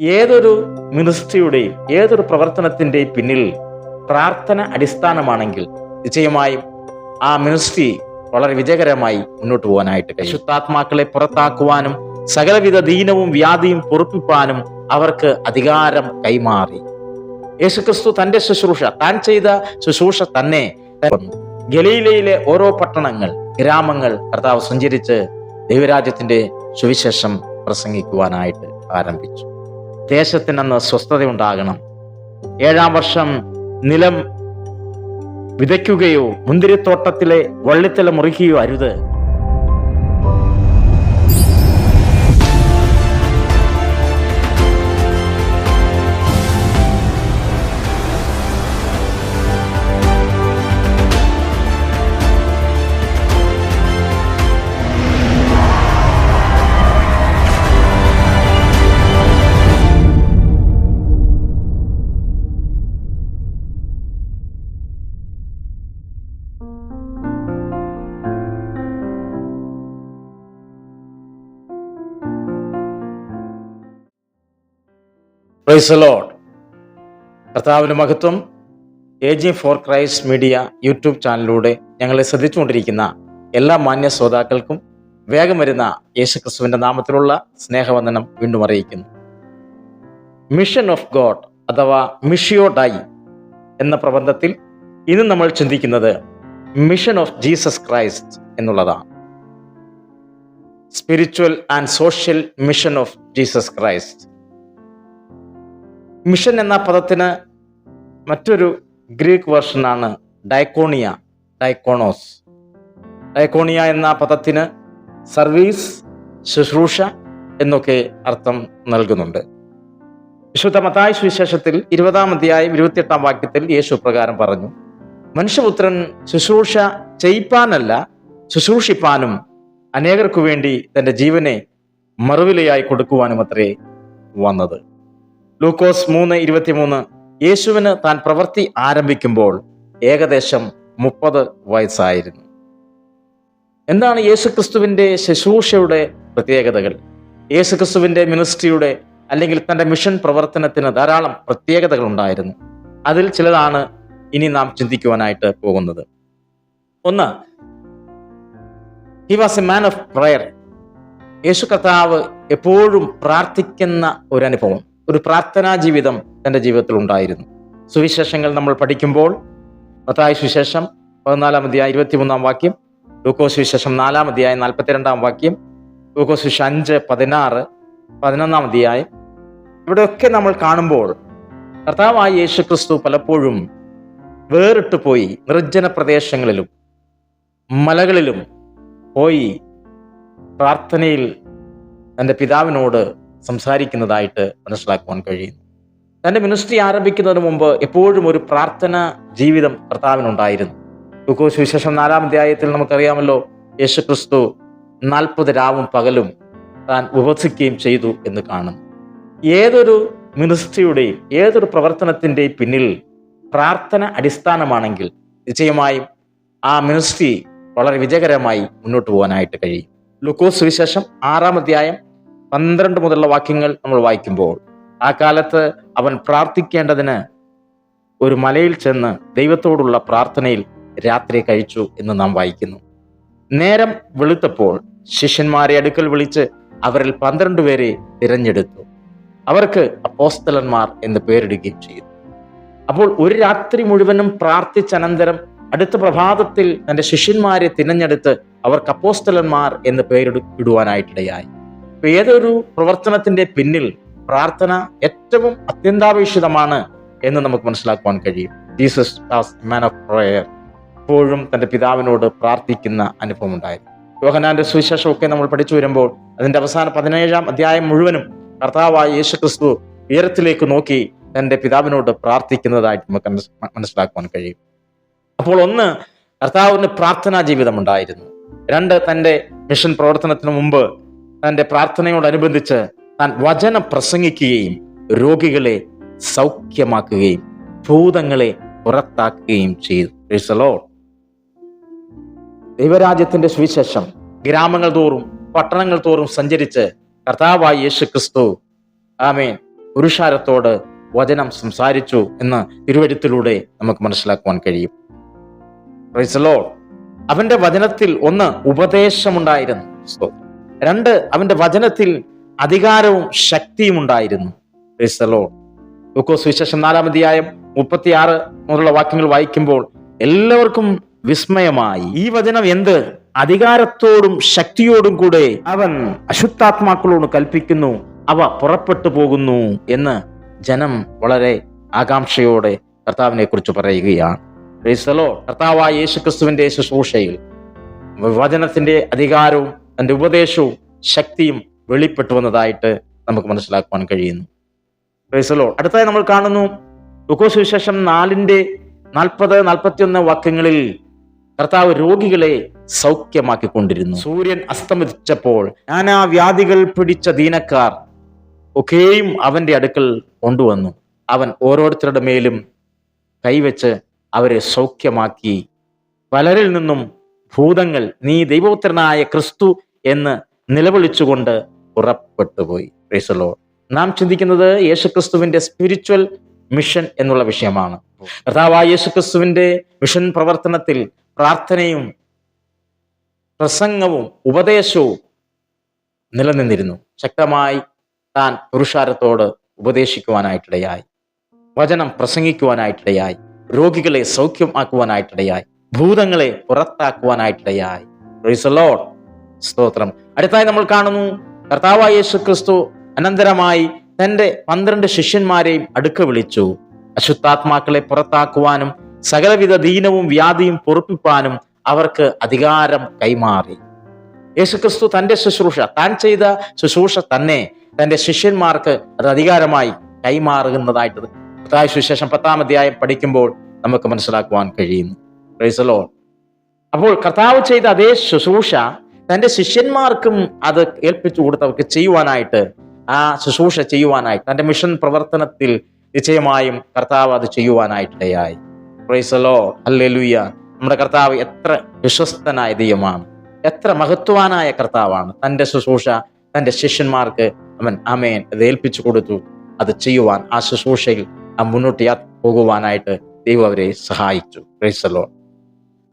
ഏതൊരു മിനിസ്ട്രിയുടെയും ഏതൊരു പ്രവർത്തനത്തിന്റെയും പിന്നിൽ പ്രാർത്ഥന അടിസ്ഥാനമാണെങ്കിൽ നിശ്ചയമായും ആ മിനിസ്ട്രി വളരെ വിജയകരമായി മുന്നോട്ട് പോകാനായിട്ട് ശുദ്ധാത്മാക്കളെ പുറത്താക്കുവാനും സകലവിധ ദീനവും വ്യാധിയും പൊറുപ്പിപ്പാനും അവർക്ക് അധികാരം കൈമാറി. യേശുക്രിസ്തു തന്റെ ശുശ്രൂഷ താൻ ചെയ്ത ശുശ്രൂഷ തന്നെ ഗലീലയിലെ ഓരോ പട്ടണങ്ങൾ ഗ്രാമങ്ങൾ കർത്താവ് സഞ്ചരിച്ച് ദൈവരാജ്യത്തിന്റെ സുവിശേഷം പ്രസംഗിക്കുവാനായിട്ട് ആരംഭിച്ചു. ദേശത്തിനന്ന് സ്വസ്ഥതയുണ്ടാകണം. ഏഴാം വർഷം നിലം വിതയ്ക്കുകയോ മുന്തിരിത്തോട്ടത്തിലെ വള്ളിത്തല മുറിക്കുകയോ അരുത്. പ്രൈസ് കർത്താവിന്റെ മഹത്വം A G for Christ media YouTube ചാനലിലൂടെ ഞങ്ങളെ ശ്രദ്ധിച്ചുകൊണ്ടിരിക്കുന്ന എല്ലാ മാന്യ ശ്രോതാക്കൾക്കും വേഗം വരുന്ന യേശുക്രിസ്തുവിന്റെ നാമത്തിലുള്ള സ്നേഹവന്ദനം വീണ്ടും അറിയിക്കുന്നു. മിഷൻ ഓഫ് ഗോഡ് അഥവാ മിഷിയോ ഡൈ എന്ന പ്രബന്ധത്തിൽ ഇന്ന് നമ്മൾ ചിന്തിക്കുന്നത് മിഷൻ ഓഫ് ജീസസ് ക്രൈസ്റ്റ് എന്നുള്ളതാണ്. Spiritual and social mission of Jesus Christ mission എന്ന പദത്തിന് മറ്റൊരു ഗ്രീക്ക് വേർഷനാണ് ഡൈക്കോണിയ ഡൈക്കോണോസ്. ഡൈക്കോണിയ എന്ന പദത്തിന് സർവീസ് ശുശ്രൂഷ എന്നൊക്കെ അർത്ഥം നൽകുന്നുണ്ട്. വിശുദ്ധ മതായ സുവിശേഷത്തിൽ ഇരുപതാം അധ്യായം ഇരുപത്തിയെട്ടാം വാക്യത്തിൽ യേശു പ്രകാരം പറഞ്ഞു മനുഷ്യപുത്രൻ ശുശ്രൂഷ ചെയ്യിപ്പാനല്ല ശുശ്രൂഷിപ്പാനും അനേകർക്കു വേണ്ടി തന്റെ ജീവനെ മറുവിലയായി കൊടുക്കുവാനും അത്രേ വന്നത്. ലൂക്കോസ് മൂന്ന് ഇരുപത്തിമൂന്ന്. യേശുവിന് താൻ പ്രവൃത്തി ആരംഭിക്കുമ്പോൾ ഏകദേശം മുപ്പത് വയസ്സായിരുന്നു. എന്താണ് യേശുക്രിസ്തുവിന്റെ ശുശ്രൂഷയുടെ പ്രത്യേകതകൾ? യേശുക്രിസ്തുവിന്റെ മിനിസ്ട്രിയുടെ അല്ലെങ്കിൽ തന്റെ മിഷൻ പ്രവർത്തനത്തിന് ധാരാളം പ്രത്യേകതകൾ ഉണ്ടായിരുന്നു. അതിൽ ചിലതാണ് ഇനി നാം ചിന്തിക്കുവാനായിട്ട് പോകുന്നത്. ഒന്ന് he was a man of prayer യേശു കർത്താവ് എപ്പോഴും പ്രാർത്ഥിക്കുന്ന ഒരു അനുഭവം ഒരു പ്രാർത്ഥനാ ജീവിതം തന്റെ ജീവിതത്തിൽ ഉണ്ടായിരുന്നു. സുവിശേഷങ്ങൾ നമ്മൾ പഠിക്കുമ്പോൾ മത്തായ സുവിശേഷം പതിനാലാം അധ്യായം ഇരുപത്തിമൂന്നാം വാക്യം ലൂക്കോ സുവിശേഷം നാലാം അധ്യായം നാൽപ്പത്തിരണ്ടാം വാക്യം ലൂക്കോ സുവിശേഷം അഞ്ച് പതിനാറ് പതിനൊന്നാം അധ്യായം. ഇവിടെയൊക്കെ നമ്മൾ കാണുമ്പോൾ കർത്താവായ യേശു ക്രിസ്തു പലപ്പോഴും വേറിട്ട് പോയി നിർജന പ്രദേശങ്ങളിലും മലകളിലും പോയി പ്രാർത്ഥനയിൽ തന്റെ പിതാവിനോട് സംസാരിക്കുന്നതായിട്ട് മനസ്സിലാക്കുവാൻ കഴിയുന്നു. തന്റെ മിനിസ്ട്രി ആരംഭിക്കുന്നതിന് മുമ്പ് എപ്പോഴും ഒരു പ്രാർത്ഥന ജീവിതം കർത്താവിനുണ്ടായിരുന്നു. ലൂക്കോസ് സുവിശേഷം നാലാം അധ്യായത്തിൽ നമുക്കറിയാമല്ലോ യേശു ക്രിസ്തു നാൽപ്പത് രാവും പകലും താൻ ഉപസിക്കുകയും ചെയ്തു എന്ന് കാണും ഏതൊരു മിനിസ്ട്രിയുടെയും ഏതൊരു പ്രവർത്തനത്തിന്റെയും പിന്നിൽ പ്രാർത്ഥന അടിസ്ഥാനമാണെങ്കിൽ നിശ്ചയമായും ആ മിനിസ്ട്രി വളരെ വിജയകരമായി മുന്നോട്ട് പോകാനായിട്ട് കഴിയും. ലുക്കോസ് സുവിശേഷം ആറാം അധ്യായം പന്ത്രണ്ട് മുതലുള്ള വാക്യങ്ങൾ നമ്മൾ വായിക്കുമ്പോൾ ആ കാലത്ത് അവൻ പ്രാർത്ഥിക്കേണ്ടതിന് ഒരു മലയിൽ ചെന്ന് ദൈവത്തോടുള്ള പ്രാർത്ഥനയിൽ രാത്രി കഴിച്ചു എന്ന് നാം വായിക്കുന്നു. നേരം വെളുത്തപ്പോൾ ശിഷ്യന്മാരെ അടുക്കൽ വിളിച്ച് അവരിൽ പന്ത്രണ്ട് പേരെ തിരഞ്ഞെടുത്തു. അവർക്ക് അപ്പോസ്തലന്മാർ എന്ന് പേരിടുകയും ചെയ്തു. അപ്പോൾ ഒരു രാത്രി മുഴുവനും പ്രാർത്ഥിച്ചനന്തരം അടുത്ത പ്രഭാതത്തിൽ തന്റെ ശിഷ്യന്മാരെ തിരഞ്ഞെടുത്ത് അവർക്ക് അപ്പോസ്തലന്മാർ എന്ന് പേരിട അപ്പൊ ഏതൊരു പ്രവർത്തനത്തിന്റെ പിന്നിൽ പ്രാർത്ഥന ഏറ്റവും അത്യന്താപേക്ഷിതമാണ് എന്ന് നമുക്ക് മനസ്സിലാക്കുവാൻ കഴിയും. ജീസസ് മാൻ ഓഫ് പ്രയർ എപ്പോഴും തന്റെ പിതാവിനോട് പ്രാർത്ഥിക്കുന്ന അനുഭവം ഉണ്ടായിരുന്നു. യോഹനാന്റെ സുവിശേഷമൊക്കെ നമ്മൾ പഠിച്ചു വരുമ്പോൾ അതിന്റെ അവസാന പതിനേഴാം അധ്യായം മുഴുവനും കർത്താവായ യേശു ക്രിസ്തു ഉയരത്തിലേക്ക് നോക്കി തന്റെ പിതാവിനോട് പ്രാർത്ഥിക്കുന്നതായിട്ട് നമുക്ക് മനസ്- മനസ്സിലാക്കുവാൻ കഴിയും. അപ്പോൾ ഒന്ന് കർത്താവിന് പ്രാർത്ഥനാ ജീവിതം ഉണ്ടായിരുന്നു. രണ്ട് തന്റെ മിഷൻ പ്രവർത്തനത്തിന് മുമ്പ് തന്റെ പ്രാർത്ഥനയോടനുബന്ധിച്ച് താൻ വചനം പ്രസംഗിക്കുകയും രോഗികളെ സൗഖ്യമാക്കുകയും ഭൂതങ്ങളെ പുറത്താക്കുകയും ചെയ്തു. ദൈവരാജ്യത്തിന്റെ സുവിശേഷം ഗ്രാമങ്ങൾ തോറും പട്ടണങ്ങൾ തോറും സഞ്ചരിച്ച് കർത്താവായ യേശു ക്രിസ്തു ആമേൻ പുരുഷാരത്തോട് വചനം സംസാരിച്ചു എന്ന് തിരുവഴുത്തിലൂടെ നമുക്ക് മനസ്സിലാക്കുവാൻ കഴിയും. അവന്റെ വചനത്തിൽ ഒന്ന് ഉപദേശമുണ്ടായിരുന്നു. രണ്ട് അവന്റെ വചനത്തിൽ അധികാരവും ശക്തിയും ഉണ്ടായിരുന്നു. ലൂക്കോസ് വിശേഷം നാലാം അധ്യായം മുപ്പത്തിയാറ് മുതലുള്ള വാക്യങ്ങൾ വായിക്കുമ്പോൾ എല്ലാവർക്കും വിസ്മയമായി. ഈ വചനം എന്ത്? അധികാരത്തോടും ശക്തിയോടും കൂടെ അവൻ അശുദ്ധാത്മാക്കളോട് കൽപ്പിക്കുന്നു. അവ പുറപ്പെട്ടു പോകുന്നു എന്ന് ജനം വളരെ ആകാംക്ഷയോടെ കർത്താവിനെ കുറിച്ച് പറയുകയാണ്. കർത്താവായ യേശുക്രിസ്തുവിന്റെ ശുശ്രൂഷയിൽ വചനത്തിന്റെ അധികാരവും തന്റെ ഉപദേശവും ശക്തിയും വെളിപ്പെട്ടു വന്നതായിട്ട് നമുക്ക് മനസ്സിലാക്കുവാൻ കഴിയുന്നു. ക്രൈസ്തലോ അടുത്തായി നമ്മൾ കാണുന്നു ലുക്കോസ് വിശേഷം നാലിന്റെ നാൽപ്പത് നാൽപ്പത്തിയൊന്ന് വാക്യങ്ങളിൽ കർത്താവ് രോഗികളെ സൗഖ്യമാക്കിക്കൊണ്ടിരുന്നു. സൂര്യൻ അസ്തമിച്ചപ്പോൾ നാനാ വ്യാധികൾ പിടിച്ച ദീനക്കാർ ഒക്കെയും അവന്റെ അടുക്കൽ കൊണ്ടുവന്നു. അവൻ ഓരോരുത്തരുടെ മേലും കൈവച്ച് അവരെ സൗഖ്യമാക്കി പലരിൽ നിന്നും ഭൂതങ്ങൾ നീ ദൈവപുത്രനായ ക്രിസ്തു എന്ന് നിലവിളിച്ചുകൊണ്ട് പുറപ്പെട്ടുപോയി. പ്രൈസലോ നാം ചിന്തിക്കുന്നത് യേശുക്രിസ്തുവിന്റെ സ്പിരിച്വൽ മിഷൻ എന്നുള്ള വിഷയമാണ്. കർത്താവായ യേശുക്രിസ്തുവിന്റെ മിഷൻ പ്രവർത്തനത്തിൽ പ്രാർത്ഥനയും പ്രസംഗവും ഉപദേശവും നിലനിന്നിരുന്നു. ശക്തമായി താൻ പുരുഷാരത്തോട് ഉപദേശിക്കുവാനായിട്ടിടയായി. വചനം പ്രസംഗിക്കുവാനായിട്ടിടയായി. രോഗികളെ സൗഖ്യമാക്കുവാനായിട്ടിടയായി. ഭൂതങ്ങളെ പുറത്താക്കുവാനായിട്ടിടയായി. സ്തോത്രം. അടുത്തായി നമ്മൾ കാണുന്നു കർത്താവായ യേശു ക്രിസ്തു അനന്തരമായി തന്റെ പന്ത്രണ്ട് ശിഷ്യന്മാരെയും അടുക്ക വിളിച്ചു. അശുദ്ധാത്മാക്കളെ പുറത്താക്കുവാനും സകലവിധ ദീനവും വ്യാധിയും പൊറുപ്പിപ്പാനും അവർക്ക് അധികാരം കൈമാറി. യേശുക്രിസ്തു തന്റെ ശുശ്രൂഷ താൻ ചെയ്ത ശുശ്രൂഷ തന്നെ തന്റെ ശിഷ്യന്മാർക്ക് അത് അധികാരമായി കൈമാറുന്നതായിട്ട് സുവിശേഷം പത്താം അധ്യായം പഠിക്കുമ്പോൾ നമുക്ക് മനസ്സിലാക്കുവാൻ കഴിയുന്നു. Lord. അപ്പോൾ കർത്താവ് ചെയ്ത അതേ ശുശ്രൂഷ തന്റെ ശിഷ്യന്മാർക്കും അത് ഏൽപ്പിച്ചു കൊടുത്തവർക്ക് ചെയ്യുവാനായിട്ട് ആ ശുശ്രൂഷ ചെയ്യുവാനായിട്ട് തന്റെ മിഷൻ പ്രവർത്തനത്തിൽ നിശ്ചയമായും കർത്താവ് അത് ചെയ്യുവാനായിട്ടിടയായി പ്രൈസലോ അല്ലെലുയ്യ നമ്മുടെ കർത്താവ് എത്ര വിശ്വസ്തനായ ദൈവമാണ്. എത്ര മഹത്വാനായ കർത്താവാണ്. തന്റെ ശുശ്രൂഷ തന്റെ ശിഷ്യന്മാർക്ക് അവൻ അമേൻ അത് ഏൽപ്പിച്ചു കൊടുത്തു. അത് ചെയ്യുവാൻ ആ ശുശ്രൂഷയിൽ ആ മുന്നോട്ട് പോകുവാനായിട്ട് ദൈവം അവരെ സഹായിച്ചു. പ്രൈസലോ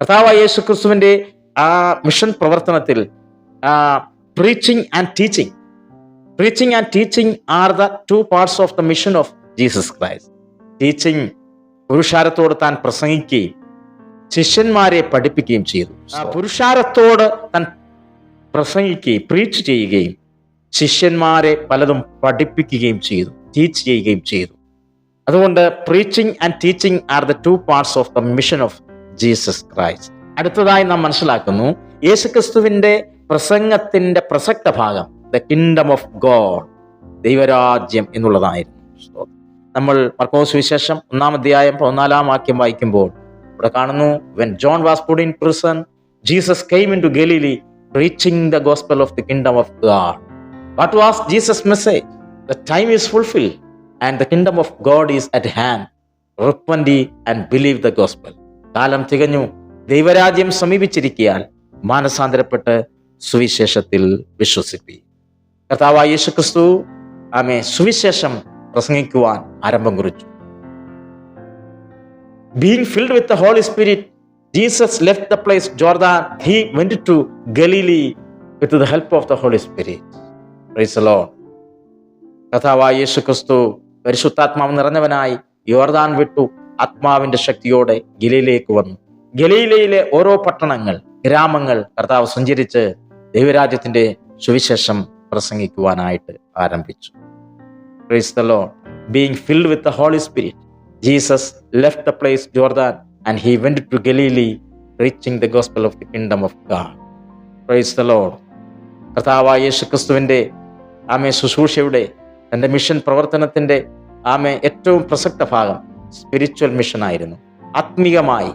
കർത്താവായ യേശു ക്രിസ്തുവിന്റെ ആ മിഷൻ പ്രവർത്തനത്തിൽ preaching and teaching preaching and teaching are the two parts of the mission of Jesus Christ teaching പുരുഷാരത്തോട് താൻ പ്രസംഗിക്കുകയും ശിഷ്യന്മാരെ പഠിപ്പിക്കുകയും ചെയ്തു. ആ പുരുഷാരത്തോട് താൻ പ്രസംഗിക്കുകയും പ്രീച്ച് ചെയ്യുകയും ശിഷ്യന്മാരെ പലതും പഠിപ്പിക്കുകയും ചെയ്തു ടീച്ച് ചെയ്യുകയും ചെയ്തു. അതുകൊണ്ട് preaching and teaching are the two parts of the mission of Jesus Christ. അടുത്തതായി നാം മനസ്സിലാക്കുന്നു യേശുക്രിസ്തുവിന്റെ പ്രസംഗത്തിന്റെ പ്രസക്ത ഭാഗം ദ കിങ്ഡം ഓഫ് ഗോഡ് ദൈവരാജ്യം എന്നുള്ളതായിരുന്നു. നമ്മൾ മർക്കോസ് വിശേഷം ഒന്നാം അധ്യായം പതിനാലാം വാക്യം വായിക്കുമ്പോൾ ഇവിടെ കാണുന്നു when John was put in prison Jesus came into Galilee preaching the gospel of the kingdom of God what was Jesus message the time is fulfil and the kingdom of God is at hand repent ye and believe the gospel കാലം തികഞ്ഞു. ദൈവരാജ്യം സമീപിച്ചിരിക്കാൻ മാനസാന്തരപ്പെട്ട് സുവിശേഷത്തിൽ വിശ്വസിപ്പി. കർത്താവായ യേശു ക്രിസ്തു ആമെ സുവിശേഷം പ്രസംഗിക്കുവാൻ ആരംഭം കുറിച്ചു. Being filled with the Holy Spirit Jesus left the place Jordan he went to Galilee with the help of the Holy Spirit കഥാവായ യേശു ക്രിസ്തു പരിശുദ്ധാത്മാവ് നിറഞ്ഞവനായി യോർദാൻ വിട്ടു. ആത്മാവിന്റെ ശക്തിയോടെ ഗലീലയിലേക്ക് വന്നു ഗലീലയിലെ ഓരോ പട്ടണങ്ങൾ ഗ്രാമങ്ങൾ കർത്താവ് സഞ്ചരിച്ച് ദൈവരാജ്യത്തിന്റെ സുവിശേഷം പ്രസംഗിക്കുവാനായിട്ട് ആരംഭിച്ചു. Being filled with the Holy Spirit, Jesus left the place Jordan and he went to Galilee, preaching the gospel of the kingdom of God. Praise the Lord. കർത്താവായ യേശു ക്രിസ്തുവിന്റെ ആമെ ശുശ്രൂഷയുടെ തന്റെ മിഷൻ പ്രവർത്തനത്തിന്റെ ആമേ ഏറ്റവും പ്രസക്ത ഭാഗം സ്പിരിച്വൽ മിഷൻ ആയിരുന്നു. ആത്മീയമായി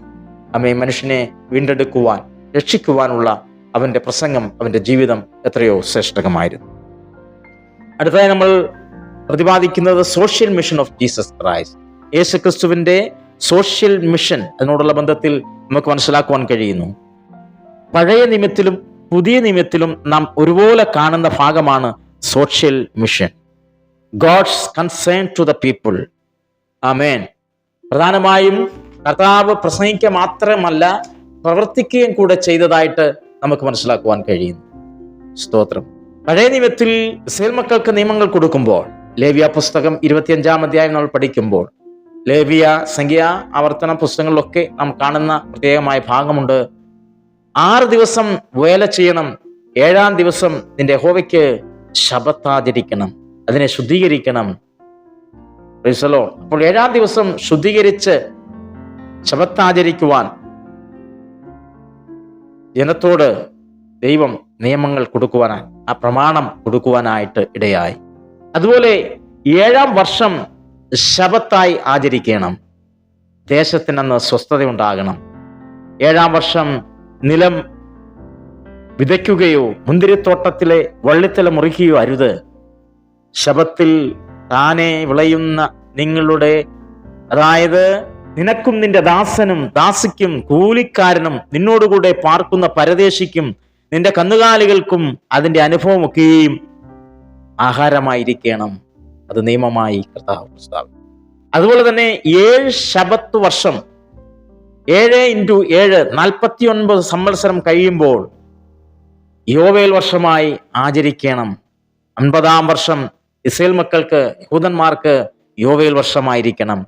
അമ്മയെ മനുഷ്യനെ വീണ്ടെടുക്കുവാൻ രക്ഷിക്കുവാനുള്ള അവന്റെ പ്രസംഗം അവന്റെ ജീവിതം എത്രയോ ശ്രേഷ്ഠകമായിരുന്നു അടുത്തതായി നമ്മൾ പ്രതിപാദിക്കുന്നത് social mission of Jesus Christ യേശു ക്രിസ്തുവിന്റെ സോഷ്യൽ മിഷൻ അതിനോടുള്ള ബന്ധത്തിൽ നമുക്ക് മനസ്സിലാക്കുവാൻ കഴിയുന്നു. പഴയ നിയമത്തിലും പുതിയ നിയമത്തിലും നാം ഒരുപോലെ കാണുന്ന ഭാഗമാണ് social mission God's concern to the people ആമേൻ പ്രധാനമായും കർത്താവ് പ്രസംഗിക്കുക മാത്രമല്ല പ്രവർത്തിക്കുകയും കൂടെ ചെയ്തതായിട്ട് നമുക്ക് മനസ്സിലാക്കുവാൻ കഴിയുന്നു. സ്തോത്രം. പഴയ നിയമത്തിൽ ഇസ്രയേൽ മക്കൾക്ക് നിയമങ്ങൾ കൊടുക്കുമ്പോൾ ലേവ്യ പുസ്തകം ഇരുപത്തിയഞ്ചാം അധ്യായം നമ്മൾ പഠിക്കുമ്പോൾ ലേവ്യ സംഖ്യ ആവർത്തന പുസ്തകങ്ങളിലൊക്കെ നാം കാണുന്ന പ്രത്യേകമായ ഭാഗമുണ്ട്. ആറ് ദിവസം വേല ചെയ്യണം ഏഴാം ദിവസം നിന്റെ ഹോവയ്ക്ക് ശബത്താചരിക്കണം അതിനെ ശുദ്ധീകരിക്കണം പ്രൈസലോ അപ്പോൾ ഏഴാം ദിവസം ശുദ്ധീകരിച്ച് ശബത്താചരിക്കുവാൻ ജനത്തോട് ദൈവം നിയമങ്ങൾ കൊടുക്കുവാനായി ആ പ്രമാണം കൊടുക്കുവാനായിട്ട് ഇടയായി. അതുപോലെ ഏഴാം വർഷം ശബത്തായി ആചരിക്കണം. ദേശത്തിനന്ന് സ്വസ്ഥത ഉണ്ടാകണം ഏഴാം വർഷം നിലം വിതയ്ക്കുകയോ മുന്തിരിത്തോട്ടത്തിലെ വള്ളിത്തല മുറിക്കുകയോ അരുത്. ശബത്തിൽ താനെ വിളയുന്ന നിങ്ങളുടെ അതായത് നിനക്കും നിന്റെ ദാസനും ദാസിക്കും കൂലിക്കാരനും നിന്നോടുകൂടെ പാർക്കുന്ന പരദേശിക്കും നിന്റെ കന്നുകാലികൾക്കും അതിന്റെ അനുഭവമൊക്കെയും ആഹാരമായിരിക്കണം. അത് നിയമമായി കർത്താവ് പ്രസ്താവിക്കും അതുപോലെ തന്നെ ഏഴ് ശബത്ത് വർഷം ഏഴ് ഇന്റു ഏഴ് നാൽപ്പത്തി ഒൻപത് സംവത്സരം കഴിയുമ്പോൾ യോവേൽ വർഷമായി ആചരിക്കണം. അൻപതാം വർഷം ഇസ്രയേൽ മക്കൾക്ക് യഹൂദന്മാർക്ക് യോവേൽ വർഷമായിരിക്കണം.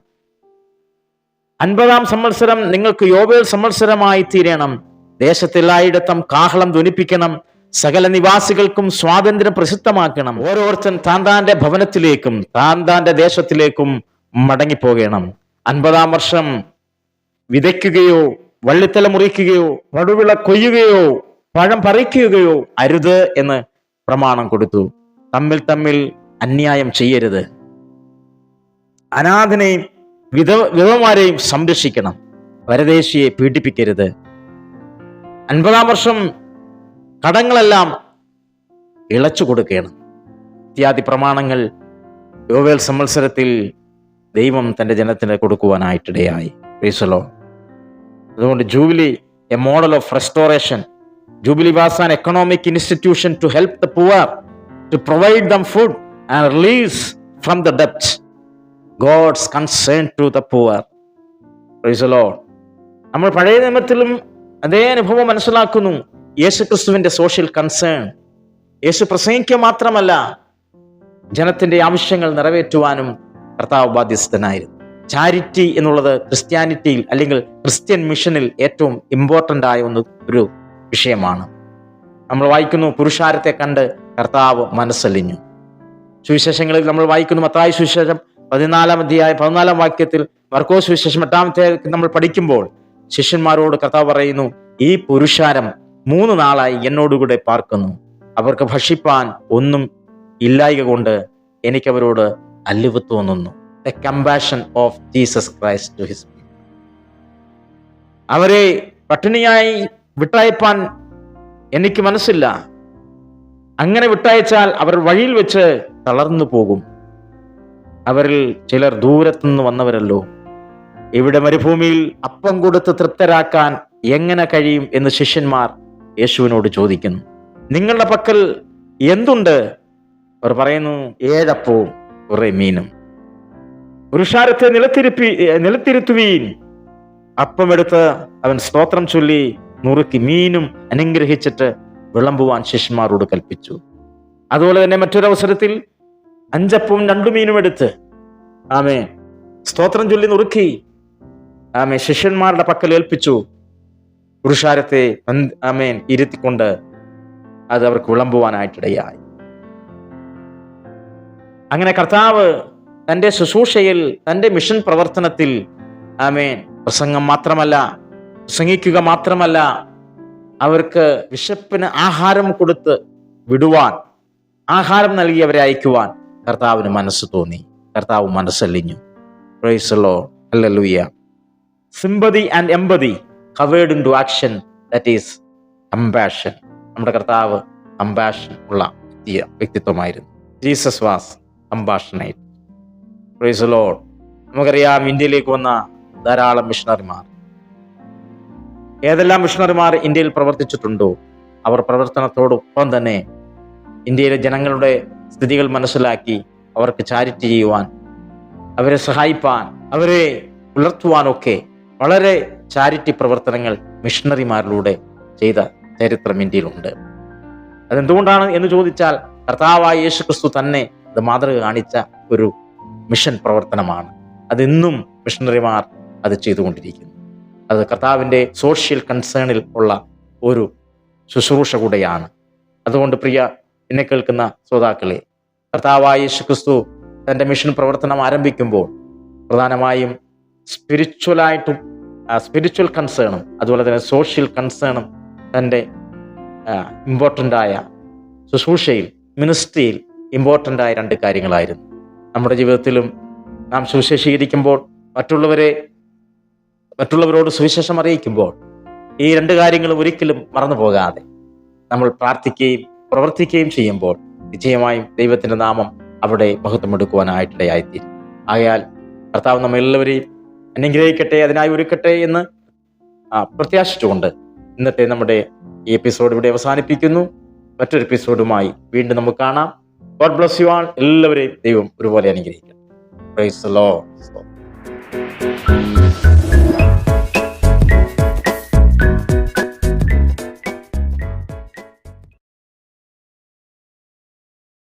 അൻപതാം സംവത്സരം നിങ്ങൾക്ക് യോവേൽ സംവത്സരമായി തീരണം. ദേശത്തെല്ലായിടത്തും കാഹളം ധ്വനിപ്പിക്കണം. സകല നിവാസികൾക്കും സ്വാതന്ത്ര്യം പ്രസിദ്ധമാക്കണം. ഓരോരുത്തൻ താൻ താന്റെ ഭവനത്തിലേക്കും താൻ താന്റെ ദേശത്തിലേക്കും മടങ്ങിപ്പോകണം. അൻപതാം വർഷം വിതയ്ക്കുകയോ വള്ളിത്തല മുറിക്കുകയോ വടുവിള കൊയ്യുകയോ പഴം പറിക്കുകയോ അരുത് എന്ന് പ്രമാണം കൊടുത്തു. തമ്മിൽ തമ്മിൽ അന്യായം ചെയ്യരുത്. അനാഥനെയും വിധ വിധവമാരെയും സംരക്ഷിക്കണം. പരദേശിയെ പീഡിപ്പിക്കരുത്. അൻപതാം വർഷം കടങ്ങളെല്ലാം ഇളച്ചു കൊടുക്കണം. ഇത്യാദി പ്രമാണങ്ങൾ യോവേൽ സംവത്സരത്തിൽ ദൈവം തന്റെ ജനത്തിന് കൊടുക്കുവാനായിട്ടിടയായി. പ്രീസലോ അതുകൊണ്ട് jubilee a model of restoration jubilee was an economic institution to help the poor to provide them food and release from the ഡെപ്റ്റ് God's concern to the poor നമ്മൾ പഴയ നിയമത്തിലും അതേ അനുഭവം മനസ്സിലാക്കുന്നു. യേശു ക്രിസ്തുവിന്റെ സോഷ്യൽ കൺസേൺ യേശു പ്രസംഗിക്കുക മാത്രമല്ല ജനത്തിന്റെ ആവശ്യങ്ങൾ നിറവേറ്റുവാനും കർത്താവ് ബാധ്യസ്ഥനായിരുന്നു. ചാരിറ്റി എന്നുള്ളത് ക്രിസ്ത്യാനിറ്റിയിൽ അല്ലെങ്കിൽ ക്രിസ്ത്യൻ മിഷനിൽ ഏറ്റവും ഇമ്പോർട്ടന്റ് ആയ ഒന്ന് ഒരു വിഷയമാണ്. നമ്മൾ വായിക്കുന്നു പുരുഷാരത്തെ കണ്ട് കർത്താവ് മനസ്സലിഞ്ഞു. സുവിശേഷങ്ങളിൽ നമ്മൾ വായിക്കുന്നു മത്തായി സുവിശേഷം പതിനാലാം അധ്യായ പതിനാലാം വാക്യത്തിൽ മർക്കോസ് വിശേഷം എട്ടാമത്തെ നമ്മൾ പഠിക്കുമ്പോൾ ശിഷ്യന്മാരോട് കഥ പറയുന്നു ഈ പുരുഷാരം മൂന്ന് നാളായി എന്നോടുകൂടെ പാർക്കുന്നു. അവർക്ക് ഭക്ഷിപ്പാൻ ഒന്നും ഇല്ലായക കൊണ്ട് എനിക്കവരോട് അല്ലുവ് തോന്നുന്നു. The compassion of Jesus Christ to his അവരെ പട്ടിണിയായി വിട്ടയപ്പാൻ എനിക്ക് മനസ്സില്ല. അങ്ങനെ വിട്ടയച്ചാൽ അവർ വഴിയിൽ വെച്ച് തളർന്നു പോകും. അവരിൽ ചിലർ ദൂരത്തുനിന്ന് വന്നവരല്ലോ. ഇവിടെ മരുഭൂമിയിൽ അപ്പം കൊടുത്ത് തൃപ്തരാക്കാൻ എങ്ങനെ കഴിയും എന്ന് ശിഷ്യന്മാർ യേശുവിനോട് ചോദിക്കുന്നു. നിങ്ങളുടെ പക്കൽ എന്തുണ്ട്? അവർ പറയുന്നു ഏഴപ്പവും കുറെ മീനും. പുരുഷാരത്തെ നിലത്തിരുപ്പി നിലത്തിരുത്തുവീൻ. അപ്പമെടുത്ത് അവൻ സ്തോത്രം ചൊല്ലി നുറുക്കി മീനും അനുഗ്രഹിച്ചിട്ട് വിളമ്പുവാൻ ശിഷ്യന്മാരോട് കൽപ്പിച്ചു. അതുപോലെ തന്നെ മറ്റൊരവസരത്തിൽ അഞ്ചപ്പവും രണ്ടു മീനും എടുത്ത്. ആമേ സ്തോത്രം ചൊല്ലി നുറുക്കി. ആമേ ശിഷ്യന്മാരുടെ പക്കൽ ഏൽപ്പിച്ചു. പുരുഷാരത്തെ ആമേൻ ഇരുത്തിക്കൊണ്ട് അത് അവർക്ക് വിളമ്പുവാനായിട്ടിടയായി. അങ്ങനെ കർത്താവ് തന്റെ ശുശ്രൂഷയിൽ തന്റെ മിഷൻ പ്രവർത്തനത്തിൽ ആമേൻ പ്രസംഗം മാത്രമല്ല പ്രസംഗിക്കുക മാത്രമല്ല അവർക്ക് വിശപ്പിന് ആഹാരം കൊടുത്ത് വിടുവാൻ ആഹാരം നൽകി അവരെ അയക്കുവാൻ കർത്താവിന് മനസ്സ് തോന്നി. കർത്താവ് മനസ്സലിഞ്ഞു. Praise the Lord അല്ലൂയ്യ sympathy and empathy converted into action that is compassion നമ്മുടെ കർത്താവ് കമ്പാഷൻ ഉള്ള വ്യക്തിത്വമായിരുന്നു. ജീസസ് വാസ് കമ്പാഷനൈറ്റ് പ്രൈസലോ നമുക്കറിയാം ഇന്ത്യയിലേക്ക് വന്ന ധാരാളം മിഷണറിമാർ ഏതെല്ലാം മിഷണറിമാർ ഇന്ത്യയിൽ പ്രവർത്തിച്ചിട്ടുണ്ടോ? അവർ പ്രവർത്തനത്തോടൊപ്പം തന്നെ ഇന്ത്യയിലെ ജനങ്ങളുടെ സ്ഥിതികൾ മനസ്സിലാക്കി അവർക്ക് ചാരിറ്റി ചെയ്യുവാൻ അവരെ സഹായിപ്പാൻ അവരെ പുലർത്തുവാനൊക്കെ വളരെ ചാരിറ്റി പ്രവർത്തനങ്ങൾ മിഷണറിമാരിലൂടെ ചെയ്ത ചരിത്രം ഇന്ത്യയിലുണ്ട്. അതെന്തുകൊണ്ടാണ് എന്ന് ചോദിച്ചാൽ കർത്താവായ യേശു ക്രിസ്തു തന്നെ അത് മാതൃക കാണിച്ച ഒരു മിഷൻ പ്രവർത്തനമാണ്. അതിന്നും മിഷണറിമാർ അത് ചെയ്തുകൊണ്ടിരിക്കുന്നു. അത് കർത്താവിന്റെ സോഷ്യൽ കൺസേണിൽ ഉള്ള ഒരു ശുശ്രൂഷ കൂടെയാണ്. അതുകൊണ്ട് പ്രിയ എന്നെ കേൾക്കുന്ന ശ്രോതാക്കളെ കർത്താവായ യേശു ക്രിസ്തു തന്റെ മിഷൻ പ്രവർത്തനം ആരംഭിക്കുമ്പോൾ പ്രധാനമായും സ്പിരിച്വലായിട്ടും സ്പിരിച്വൽ കൺസേണും അതുപോലെ തന്നെ സോഷ്യൽ കൺസേണും തന്റെ ഇമ്പോർട്ടന്റ് ആയ ശുശ്രൂഷയിൽ മിനിസ്ട്രിയിൽ ഇമ്പോർട്ടന്റ് ആയ രണ്ട് കാര്യങ്ങളായിരുന്നു. നമ്മുടെ ജീവിതത്തിലും നാം സുവിശേഷീകരിക്കുമ്പോൾ മറ്റുള്ളവരെ മറ്റുള്ളവരോട് സുവിശേഷം അറിയിക്കുമ്പോൾ ഈ രണ്ട് കാര്യങ്ങളും ഒരിക്കലും മറന്നു പോകാതെ നമ്മൾ പ്രാർത്ഥിക്കുകയും പ്രവർത്തിക്കുകയും ചെയ്യുമ്പോൾ നിശ്ചയമായും ദൈവത്തിന്റെ നാമം അവിടെ മഹത്വമെടുക്കുവാനായിട്ടിടയായിത്തീരും. ആയാൽ കർത്താവ് നമ്മെല്ലാവരെയും അനുഗ്രഹിക്കട്ടെ അതിനായി ഒരുക്കട്ടെ എന്ന് പ്രത്യാശിച്ചുകൊണ്ട് ഇന്നത്തെ നമ്മുടെ ഈ എപ്പിസോഡ് ഇവിടെ അവസാനിപ്പിക്കുന്നു. മറ്റൊരു എപ്പിസോഡുമായി വീണ്ടും നമുക്ക് കാണാം. God bless you all. എല്ലാവരെയും ദൈവം ഒരുപോലെ അനുഗ്രഹിക്കും പ്രൈസ് ലോർഡ്.